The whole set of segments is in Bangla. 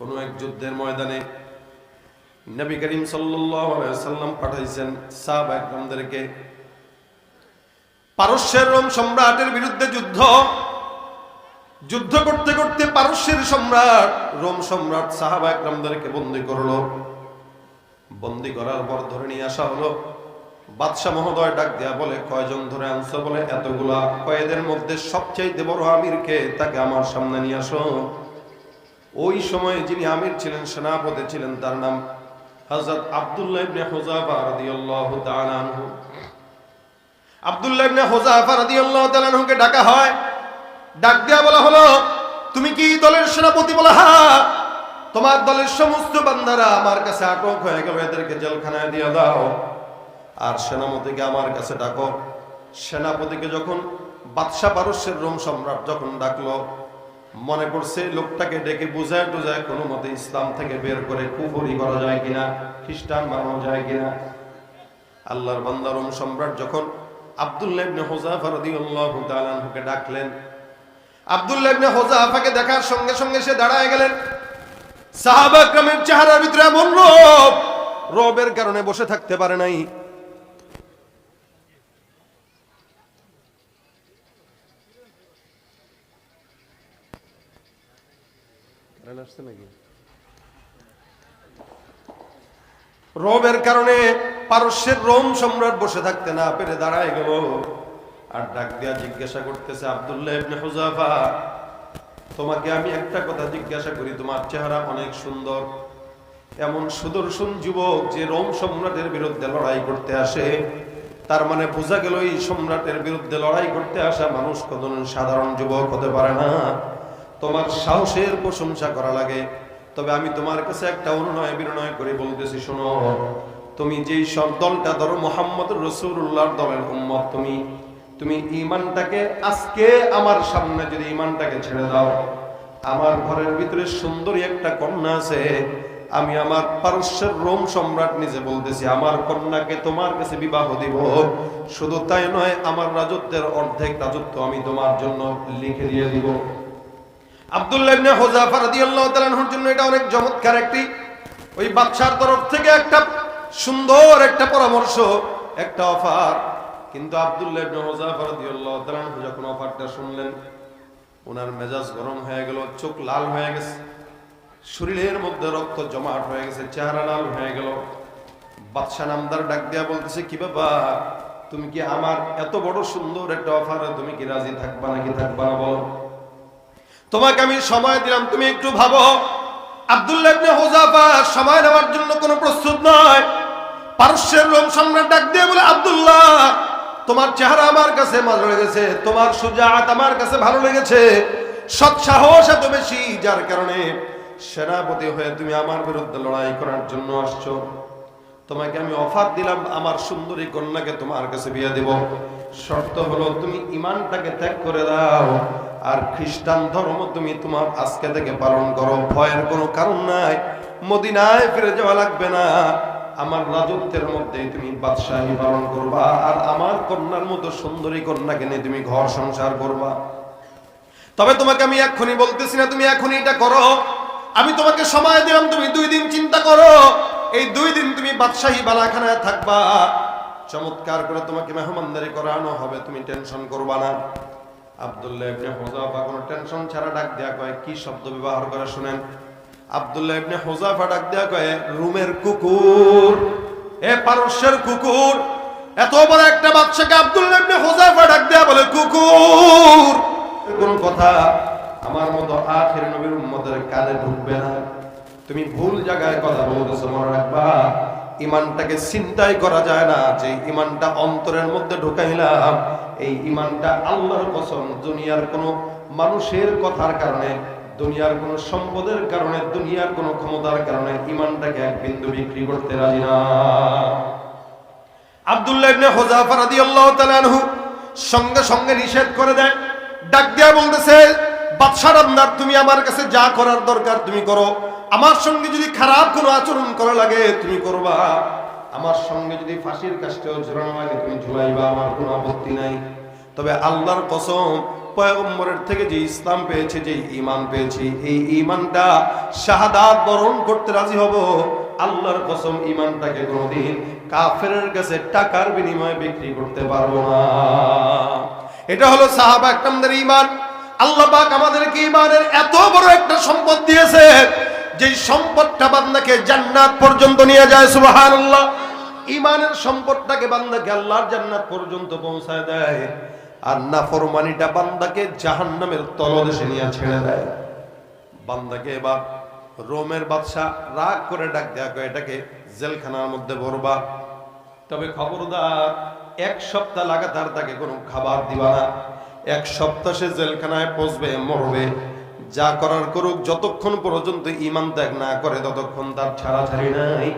কোনো এক যুদ্ধের ময়দানে নবী করিম সাল্লাম পাঠাইছেন সাহাব একরামদেরকে, পারস্যের রোম সম্রাটের বিরুদ্ধে যুদ্ধ। যুদ্ধ করতে করতে পারস্যের সম্রাট, রোম সম্রাট সাহাবা একরামদেরকে বন্দি করল। বন্দি করার পর ধরে নিয়ে আসা হলো। বাদশাহ মহোদয় ডাক দেয়া বলে, কয়জন ধরে আনছো? বলে, এতগুলা। কয়েদের মধ্যে সবচেয়ে বড় আমিরকে তাকে আমার সামনে নিয়ে আসো। ওই সময়ে যিনি আমির ছিলেন, সেনাপতি ছিলেন, তার নাম হযরত আব্দুল্লাহ ডাকা হয়। ডাক দেয়া বলা হলো, তুমি কি দলের সেনাপতি বলে তোমার দলের সমস্ত আমার কাছে আটক হয়ে দিয়ে দাও। আর আমার কাছে ডাকো। সেনাপতিকে যখন বাদশাহ পারস্যের রোম সম্রাট যখন ডাকলো মনে করছে লোকটাকে ডেকে বুঝায় টুজায় কোনো মতে ইসলাম থেকে বের করে কুফরি করা যায় কিনা, খ্রিস্টান বানানো যায় কিনা। আল্লাহর বান্দা রোম সম্রাট যখন আব্দুল্লাহ ইবনে ডাকলেন দেখার সঙ্গে সঙ্গে সে দাঁড়ায় গেলেন। ভিতরে কারণে বসে থাকতে পারে নাই। আসছে নাকি? রোবের কারণে পারস্যের রোম সম্রাট বসে থাকতে না পেরে দাঁড়ায় গেল। আর ডাক দিয়া জিজ্ঞাসা করতেছে, আব্দুল্লাহ তোমাকে আমি একটা কথা জিজ্ঞাসা করি, তোমার চেহারা অনেক সুন্দর। এমন সুদর্শন যুবক যে রোম সম্রাটের বিরুদ্ধে লড়াই করতে আসে, তার মানে বোঝা গেল এই সম্রাটের বিরুদ্ধে লড়াই করতে আসা মানুষ কত সাধারণ যুবক হতে পারে না। তোমার সাহসের প্রশংসা করা লাগে। তবে আমি তোমার কাছে একটা অনুনয় বিনয় করে বলতেছি, শোনো। তুমি যেই সব দলটা ধরো মোহাম্মদ রসুল্লাহর দলের উম্মত, তুমি তুমি ইমানটাকে আজকে আমার সামনে যদি ইমানটাকে ছেড়ে দাও, আমার ঘরের ভিতরে সুন্দরী একটা কন্যা আছে, আমি আমার পারস্যের রোম সম্রাট নিজে বলতেছি, আমার কন্যাকে তোমার কাছে বিবাহ দিব। শুধু তাই নয়, আমার রাজত্বের অর্ধেক রাজত্ব আমি তোমার জন্য লিখে দিয়ে দিব। জন্য এটা অনেক ওই তরফ থেকে একটা সুন্দর একটা পরামর্শ, একটা অফার। কিন্তু যখন অফারটা শুনলেন, ওনার মেজাজ গরম হয়ে গেল, চোখ লাল হয়ে গেছে, শরীরের মধ্যে রক্ত জমাট হয়ে গেছে, চেহারা লাল হয়ে গেল। বাদশা নামদার ডাক দিয়া বলতেছে, কি বাবা তুমি কি আমার এত বড় সুন্দর একটা অফারে তুমি কি রাজি থাকবা নাকি থাকবা না বলো? তোমাকে আমি সময় দিলাম, তুমি একটু ভাবো। আব্দুল্লাহ সময় নেওয়ার জন্য কোনো প্রস্তুত নয়। পারস্যের রোম সম্রাট ডাক দিয়ে বলে, আব্দুল্লাহ, তোমার চেহারা আমার কাছে ভালো লেগেছে, তোমার সুজাত আমার কাছে ভালো লেগেছে। সৎ সাহস এত বেশি, যার কারণে সেনাপতি হয়ে তুমি আমার বিরুদ্ধে লড়াই করার জন্য আসছো। তোমাকে আমি অফার দিলাম, আমার সুন্দরী কন্যাকে তোমার কাছে বিয়ে দিব। শর্ত হলো, তুমি ইমানটাকে ত্যাগ করে দাও। আর খ্রিস্টান ধর্ম তুমি তোমার আজকে থেকে পালন করো, ভয়ের কোনো কারণ নাই। মদিনায় ফিরে যাওয়া লাগবে না। আমার রাজত্বের মধ্যে তুমি বাদশাহী পালন করবা আর আমার কন্যার মতো সুন্দরী কন্যাকে নিয়ে তুমি ঘর সংসার করবা। তবে তোমাকে আমি এক্ষুনি বলতেছি না, তুমি এখনই এটা করো। আমি তোমাকে সময় দিলাম, তুমি দুই দিন চিন্তা করো। এই দুই দিন তুমি বাদশাহী বালাখানায় থাকবা। চমৎকার করে তোমাকে মেহমানদারি করানো হবে, তুমি টেনশন করবা না। আব্দুল্লাহ ইবনে হুযাফা কোনো টেনশন ছাড়া ডাক দেয়া কয়, কি শব্দ ব্যবহার করে শুনেন? আব্দুল্লাহ ইবনে হুযাফা ডাক দেয়া কয়, রুমের কুকুর, এ পারস্যের কুকুর, এত বড় একটা বাচ্চাকে আব্দুল্লাহ ইবনে হুযাফা ডাক দেয়া বলে, কুকুর। কোন কথা? আমার মতো আখের নবীর উম্মতের কানে ঢুকবে না। তুমি ভুল জায়গায় কথা বলতেছো, মনে রাখবা। ইমানটাকে চিন্তাই করা যায় না। যে ইমানটা অন্তরের মধ্যে ঢুকাইলাম এই ইমানটা আল্লাহর কসম, দুনিয়ার কোনো মানুষের কথার কারণে, দুনিয়ার কোনো সম্পদের কারণে, দুনিয়ার কোনো ক্ষমতার কারণে ইমানটাকে এক বিন্দু বিক্রি করতে রাজি না। আব্দুল্লাহ ইবনে রাদিয়াল্লাহু তাআলা আনহু সঙ্গে সঙ্গে নিষেধ করে দেয়, ডাক দিয়া বলতেছে, বাদশাহ তুমি আমার কাছে যা করার দরকার তুমি করো। আমার সঙ্গে যদি খারাপ কোনো আচরণ করা লাগে, তুমি করবা। আমার সঙ্গে যদি ফাঁসির কাজটাও ঝুলানো লাগে, তুমি ঝুলাইবা, আমার কোনো আপত্তি নাই। তবে আল্লাহর কসম, পয়গম্বরের থেকে যে ইসলাম পেয়েছে, যে ইমান পেয়েছি, এই ইমানটা শাহাদাত বরণ করতে রাজি হব। আল্লাহর কসম ইমানটাকে কোনোদিন কাফের কাছে টাকার বিনিময়ে বিক্রি করতে পারব না। এটা হলো সাহাবা একরামদের ইমান আল্লাহ আমাদেরকে ইমানের এত বড় একটা সম্পদ দিয়েছে। যেই সম্পদটা বান্দাকে জান্নাত পর্যন্ত নিয়ে যায়, সুবহানাল্লাহ ইমানের সম্পদটাকে বান্দাকে আল্লাহর জান্নাত পর্যন্ত পৌঁছায় দেয় আর নাফরমানিটা বান্দাকে জাহান্নামের তলদেশে নিয়ে ছেড়ে দেয়। বান্দাকে বা রোমের বাদশা রাগ করে ডাক দেয়া এটাকে জেলখানার মধ্যে ভরবা। তবে খবরদার, এক সপ্তাহ লাগাতার তাকে কোনো খাবার দিবা না। এক সপ্তাহ সে জেলখানায় পচবে মরবে। যা করার করুক, যতক্ষণ পর্যন্ত ইমান ত্যাগ না করে, ততক্ষণ তার ছাড়াছাড়ি নাই।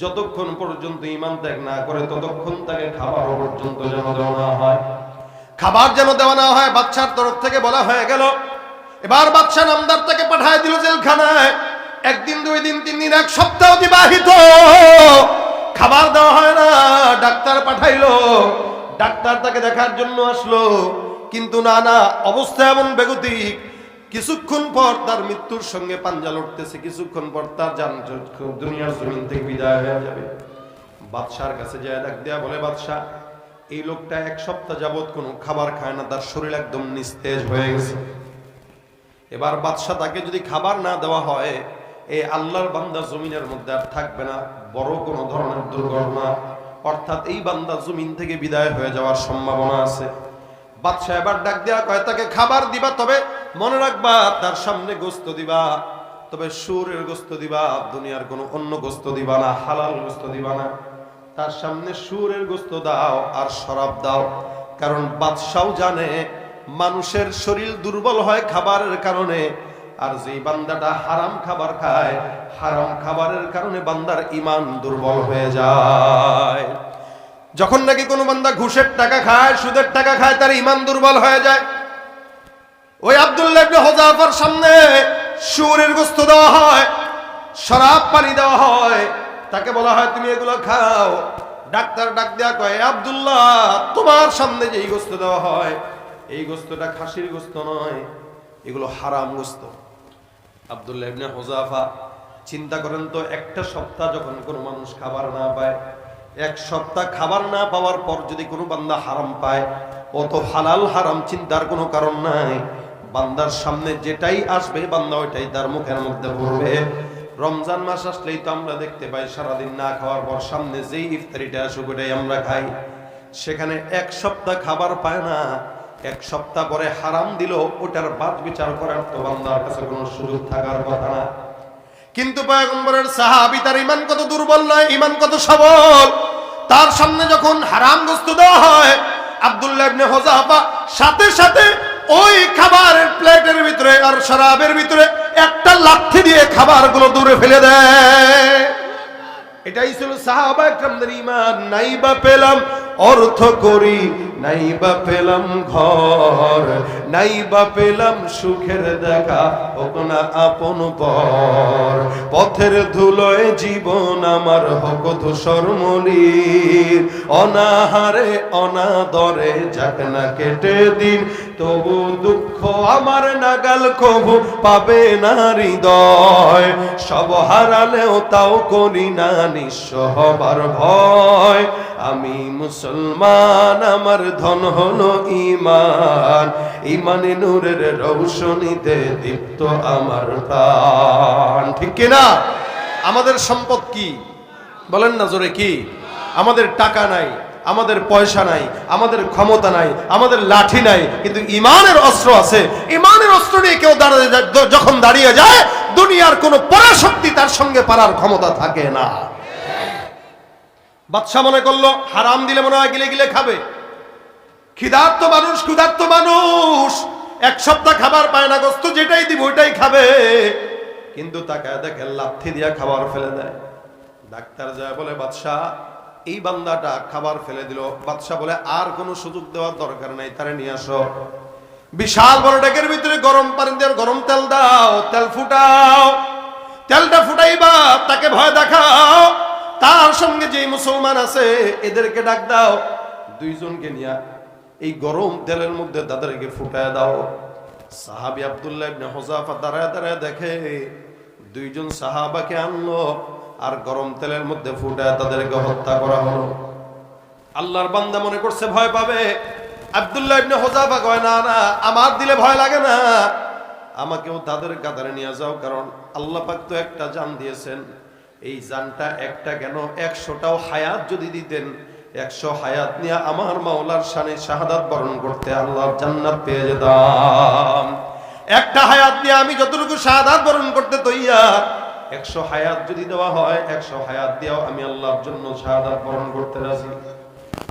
যতক্ষণ পর্যন্ত ইমান ত্যাগ না করে, ততক্ষণ তাকে খাবার পর্যন্ত যেন দেওয়া না হয়। খাবার যেন দেওয়া না হয় বাচ্চার তরফ থেকে বলা হয়ে গেল, এবার বাচ্চা নামদার তাকে পাঠায় দিল জেলখানায়। একদিন, দুই দিন, তিন দিন, এক সপ্তাহ অতিবাহিত। খাবার দেওয়া হয় না, ডাক্তার পাঠাইলো। ডাক্তার তাকে দেখার জন্য আসলো। কিন্তু না না, অবস্থা এমন বেগতিক। কিছুক্ষণ পর তার মৃত্যুর সঙ্গে পাঞ্জা লড়তেছে, কিছুক্ষণ পর তার দুনিয়ার জমিন থেকে বিদায় হয়ে যাবে। বাদশার কাছে যায় ডাক দেয়া, বলে বাদশাহ এই লোকটা এক সপ্তাহ যাবত কোনো খাবার খায় না, তার শরীর একদম নিস্তেজ হয়ে গেছে। এবার বাদশাহ তাকে যদি খাবার না দেওয়া হয় এই আল্লাহর বান্দা জমিনের মধ্যে আর থাকবে না, বড় কোনো ধরনের দুর্ঘটনা। অর্থাৎ এই বান্দা জমিন থেকে বিদায় হয়ে যাওয়ার সম্ভাবনা আছে। বাদশাহ এবার ডাক দেওয়া কয়, তাকে খাবার দিবা তবে মনে রাখবা, তার সামনে গোস্ত দিবা, তবে সুরের গোস্ত দিবা, দুনিয়ার কোনো অন্য গোস্ত দিবা না, হালাল গোস্ত দিবা না। তার সামনে সুরের গোস্ত দাও আর শরাব দাও, কারণ বাদশাও জানে মানুষের শরীর দুর্বল হয় খাবারের কারণে, আর যেই বান্দাটা হারাম খাবার খায়, হারাম খাবারের কারণে বান্দার ইমান দুর্বল হয়ে যায়। যখন নাকি কোনো বান্দা ঘুষের টাকা খায়, সুদের টাকা খায়, তার ইমান দুর্বল হয়ে যায়। ওই আবদুল্লাহ হোজাফার সামনে সুরের গোস্ত দেওয়া হয়, শরাব পানি দেওয়া হয়। তাকে বলা হয়, তুমি এগুলো খাও। ডাক্তার ডাক দেয়া কয় আব্দুল্লাহ, তোমার সামনে যে এই গোস্ত দেওয়া হয়, এই গোস্তটা খাসির গোস্ত নয়, এগুলো হারাম গোস্ত। আব্দুল্লাহ হোজাফা চিন্তা করেন তো, একটা সপ্তাহ যখন কোনো মানুষ খাবার না পায়, এক সপ্তাহ খাবার না পাওয়ার পর যদি কোনো বান্দা হারাম পায়, অত হালাল হারাম চিন্তার কোনো কারণ নাই। বান্দার সামনে যেটাই আসবে, বান্দা ওইটাই তার মুখের মধ্যে পড়বে। রমজান মাস আসলেই তো আমরা দেখতে পাই, সারাদিন না খাওয়ার পর সামনে যেই ইফতারিটা আসুক ওটাই আমরা খাই। সেখানে এক সপ্তাহ খাবার পায় না, এক সপ্তাহ পরে হারাম দিল ওটার বাদ বিচার করার তো বান্দার কাছে কোনো সুযোগ থাকার কথা না। কিন্তু পয়গম্বরের সাহাবি তার ইমান কত দুর্বল নয় ইমান কত সবল। তার সামনে যখন হারাম বস্তু দেওয়া হয়, আব্দুল্লাহ ইবনে হোজাফা সাথে সাথে ওই খাবারের প্লেটের ভিতরে আর শরাবের ভিতরে একটা লাঠি দিয়ে খাবারগুলো দূরে ফেলে দেয় এটাই ছিল সাহাবা একরামদের ইমান নাই বা পেলাম অর্থ করি নাই বা পেলাম ঘর নাই বা পেলাম সুখের দেখা, হোক না আপন পর। পথের ধুলোয় জীবন আমার হোক ধূসর মলির অনাহারে অনাদরে যাক না কেটে দিন, তবু দুঃখ আমার নাগাল কবু পাবে না হৃদয়। সব হারালেও তাও করি না নিঃস্ব হবার ভয়। আমি মুসলমান, আমার ধন হলো ইমান ইমানে নূরের রৌশনীতে দীপ্ত আমার প্রাণ। ঠিক কিনা? আমাদের সম্পদ কি? বলেন না জোরে কি? আমাদের টাকা নাই, আমাদের পয়সা নাই, আমাদের ক্ষমতা নাই, আমাদের লাঠি নাই, কিন্তু ইমানের অস্ত্র আছে। ইমানের অস্ত্র নিয়ে কেউ দাঁড়িয়ে যখন দাঁড়িয়ে যায়, দুনিয়ার কোনো পরাশক্তি তার সঙ্গে পারার ক্ষমতা থাকে না। বাদশা মনে করল, হারাম দিলে মনে হয় গিলে গিলে খাবে। ক্ষুধার্ত মানুষ ক্ষুধার্ত মানুষ। এক সপ্তাহ খাবার পায় না, গোস্ত যেটাই দিব ওইটাই খাবে। কিন্তু তাকে দেখে লাথি দিয়া খাবার ফেলে দেয়। ডাক্তার যায় বলে, বাদশাহ, এই বান্দাটা খাবার ফেলে দিল। বাদশাহ বলে, আর কোনো সুযোগ দেওয়ার দরকার নাই, তারে নিয়ে আসো। বিশাল বড় ডেকের ভিতরে গরম পানি দিয়ে গরম তেল দাও, তেল ফুটাও। তেলটা ফুটাইবা তাকে ভয় দেখাও। তার সঙ্গে যেই মুসলমান আছে, এদেরকে ডাক দাও। দুইজনকে নিয়ে এই গরম তেলের মধ্যে তাদেরকে ফুটায় দাও। সাহাবি আবদুল্লাহ ইবনে হোজাফা দাঁড়ায় দাঁড়ায় দেখে দুইজন সাহাবাকে আনলো আর গরম তেলের মধ্যে ফুটায় তাদেরকে হত্যা করা হলো। আল্লাহর বান্দা মনে করছে, ভয় পাবে। আব্দুল্লাহ ইবনে হোজাফা কয়, না না, আমার দিলে ভয় লাগে না। আমাকেও তাদের কাতারে নিয়ে যাও, কারণ আল্লাহ পাক তো একটা জান দিয়েছেন। এই জানটা একটা কেন? একশোটাও হায়াত যদি দিতেন একশো হায়াত নিয়ে আমার মাওলার শানে শাহাদাত বরণ করতে আল্লাহর জান্নাত পেয়ে যেতাম। একটা হায়াত নিয়ে আমি যতটুকু শাহাদাত বরণ করতে তৈয়ার, একশো হায়াত যদি দেওয়া হয়, একশো হায়াত দিয়েও আমি আল্লাহর জন্য শাহাদাত বরণ করতে রাজি।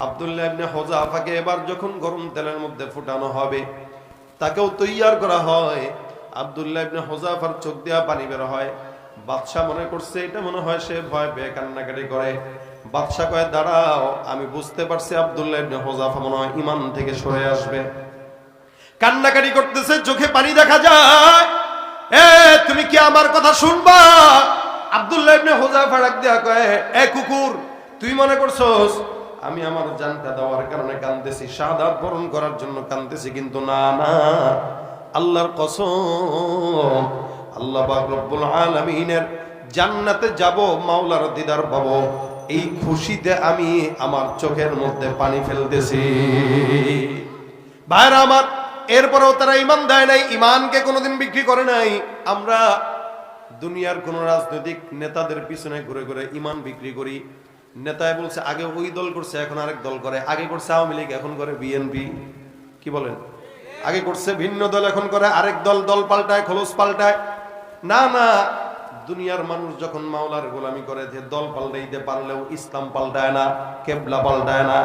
আব্দুল্লাহ ইবনে হোজাফাকে এবার যখন গরম তেলের মধ্যে ফুটানো হবে, তাকেও তৈয়ার করা হয়। আব্দুল্লাহ ইবনে হোজাফার চোখ দিয়া পানি বের হয়। বাদশাহ মনে করছে, এটা মনে হয় সে ভয় পেয়ে কান্নাকাটি করে। বাদশাহ কয়ে, দাঁড়াও, আমি বুঝতে পারছি আব্দুল্লাহ হোজাফা মনে হয় ইমান থেকে সরে আসবে। কান্নাকাটি করতেছে, চোখে পানি দেখা যায়। এ, তুমি কি আমার কথা শুনবা? আব্দুল্লাহ হোজাফা ডাক দিয়া কয়, এ কুকুর, তুই মনে করছস আমি আমার জানটা দেওয়ার কারণে কান্দেছি শাহাদাত বরণ করার জন্য কান্দেছি কিন্তু না না, আল্লাহর কসম, আল্লাহ রব্বুল আলামিনের জান্নাতে যাব, মাওলার দিদার পাবো। এই খুশিতে আমি আমার চোখের মধ্যে পানি ফেলতেছি। ভাইরা আমার, এরপরেও তারা ইমান দেয় নাই ইমানকে কোনোদিন বিক্রি করে নাই। আমরা দুনিয়ার কোন রাজনৈতিক নেতাদের পিছনে ঘুরে ঘুরে ইমান বিক্রি করি। নেতায় বলছে, আগে ওই দল করছে, এখন আরেক দল করে। আগে করছে আওয়ামী লীগ, এখন করে বিএনপি। কি বলেন? আগে করছে ভিন্ন দল, এখন করে আরেক দল দল পাল্টায়, খোলস পাল্টায়। না না দুনিয়ার মানুষ যখন মাওলার গোলামি করে যে দল পাল্টাইতে পারলেও ইসলাম পাল্টায় না, কেবলা পাল্টায় না।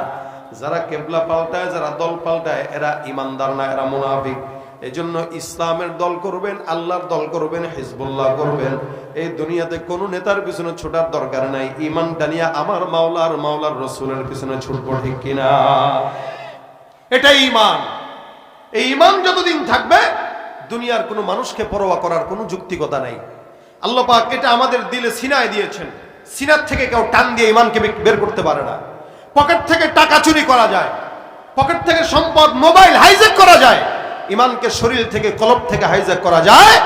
যারা কেবলা পাল্টায়, যারা দল পাল্টায়, এরা ইমানদার না, এরা মুনাফিক। এই জন্য ইসলামের দল করবেন, আল্লাহর দল করবেন, হিজবুল্লাহ করবেন। এই দুনিয়াতে কোনো নেতার পিছনে ছোটার দরকার নাই। ইমান টানিয়া আমার মাওলার মাওলার রসুলের পিছনে ছুটবো ঠিক কিনা? এটাই ইমান। এই ইমান যতদিন থাকবে, দুনিয়ার কোনো মানুষকে পরোয়া করার কোনো যুক্তিকতা নাই। আল্লাহ পাক এটা আমাদের দিলে সিনায় দিয়েছেন। সিনার থেকে কেউ টান দিয়ে ইমানকে বের করতে পারে না। পকেট থেকে টাকা চুরি করা যায়। পকেট থেকে সম্পদ মোবাইল হাইজ্যাক করা যায়। ইমানকে শরীর থেকে, কলব থেকে হাইজ্যাক করা যায়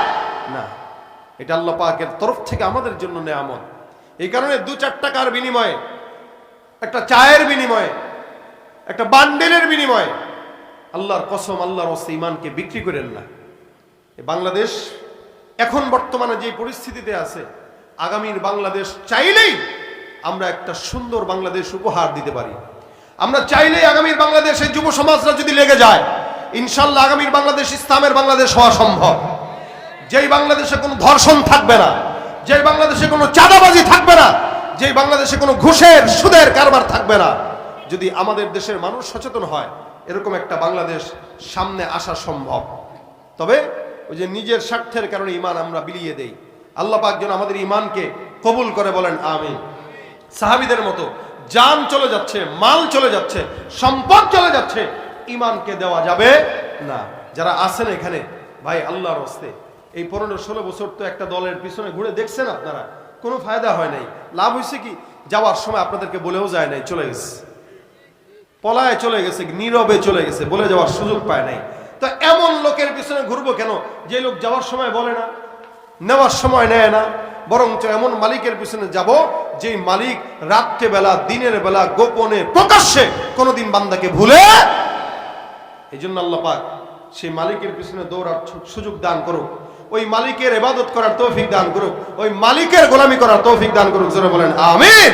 না। এটা আল্লাহ পাকের তরফ থেকে আমাদের জন্য নেয়ামত। এই কারণে দু চার টাকার বিনিময়ে, একটা চায়ের বিনিময়ে, একটা বান্ডেলের বিনিময়ে আল্লাহর কসম, আল্লাহর হস্তে ইমানকে বিক্রি করেন না। বাংলাদেশ এখন বর্তমানে যে পরিস্থিতিতে আছে, আগামীর বাংলাদেশ চাইলেই আমরা একটা সুন্দর বাংলাদেশ উপহার দিতে পারি। আমরা চাইলেই আগামীর বাংলাদেশে যুব সমাজরা যদি লেগে যায়, ইনশাল্লাহ আগামীর বাংলাদেশ ইসলামের বাংলাদেশ হওয়া সম্ভব। যেই বাংলাদেশে কোনো ধর্ষণ থাকবে না, যেই বাংলাদেশে কোনো চাঁদাবাজি থাকবে না, যেই বাংলাদেশে কোনো ঘুষের, সুদের কারবার থাকবে না, যদি আমাদের দেশের মানুষ সচেতন হয়, এরকম একটা বাংলাদেশ সামনে আসা সম্ভব। তবে ওই যে নিজের স্বার্থের কারণে ইমান আমরা বিলিয়ে দেই। আল্লাহ পাক যেন আমাদের ইমানকে কবুল করে বলেন, আমিন। সাহাবিদের মতো জান চলে যাচ্ছে, মাল চলে যাচ্ছে, সম্পদ চলে যাচ্ছে ইমানকে দেওয়া যাবে না। যারা আছেন এখানে, ভাই, আল্লাহর হস্তে। এই পনেরো ষোলো বছর তো একটা দলের পিছনে ঘুরে দেখছেন আপনারা, কোনো ফায়দা হয় নাই। লাভ হয়েছে কি? যাওয়ার সময় আপনাদেরকে বলেও যায় নাই, চলে গেছে। পলায় চলে গেছে, নীরবে চলে গেছে, বলে যাওয়ার সুযোগ পায় নাই। তো এমন লোকের পিছনে ঘুরবো কেন? যে লোক যাওয়ার সময় বলে না, নেওয়ার সময় নেয় না, বরঞ্চ এমন মালিকের পিছনে যাব যে মালিক রাত্রে বেলা, দিনের বেলা, গোপনে, প্রকাশ্যে কোনোদিন বান্দাকে ভুলে এই জন্য আল্লাহ পাক সেই মালিকের পিছনে দৌড়ার সুযোগ দান করুক। ওই মালিকের এবাদত করার তৌফিক দান করুক। ওই মালিকের গোলামি করার তৌফিক দান করুক। জোরে বলেন, আমিন।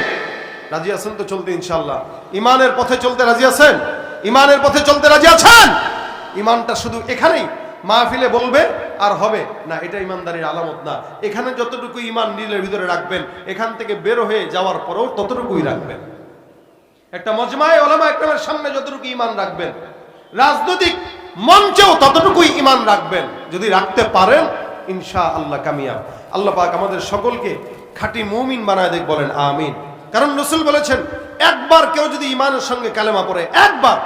রাজি আছেন তো চলতে ইনশাল্লাহ ইমানের পথে চলতে রাজি আছেন? ইমানের পথে চলতে রাজি আছেন? ইমানটা শুধু এখানেই মাহফিলে বলবে আর হবে না, এটা ইমানদারির আলামত না। এখানে যতটুকু ইমান নীলের ভিতরে রাখবেন, এখান থেকে বের হয়ে যাওয়ার পরেও ততটুকুই রাখবেন। একটা মজমায় ওলামা একরামের সামনে যতটুকু ইমান রাখবেন, রাজনৈতিক মঞ্চেও ততটুকুই ইমান রাখবেন। যদি রাখতে পারেন ইনশা আল্লাহ কামিয়াব। আল্লাহ পাক আমাদের সকলকে খাঁটি মুমিন বানায় দেখ বলেন, আমিন। কারণ রসুল বলেছেন, একবার কেউ যদি ইমানের সঙ্গে কালেমা পড়ে, একবার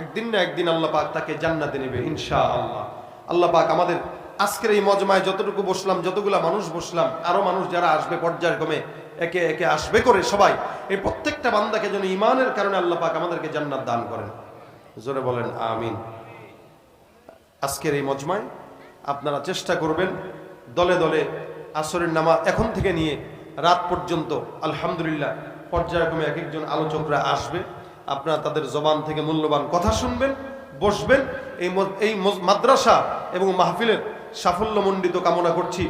একদিন না একদিন আল্লাহ পাক তাকে জান্নাতে নেবে ইনশা আল্লাহ আল্লাহ পাক আমাদের আজকের এই মজমায় যতটুকু বসলাম, যতগুলা মানুষ বসলাম, আরও মানুষ যারা আসবে পর্যায়ক্রমে একে একে আসবে করে সবাই, এই প্রত্যেকটা বান্দাকে যেন ইমানের কারণে আল্লাহ পাক আমাদেরকে জান্নাত দান করেন। জোরে বলেন, আমিন। আজকের এই মজমায় আপনারা চেষ্টা করবেন দলে দলে আসরের নামা এখন থেকে নিয়ে রাত পর্যন্ত, আলহামদুলিল্লাহ পর্যায়ক্রমে এক একজন আলোচকরা আসবে। আপনারা তাদের জবান থেকে মূল্যবান কথা শুনবেন, বসবেন। এই এই মাদ্রাসা এবং মাহফিলের সাফল্যমণ্ডিত কামনা করছি।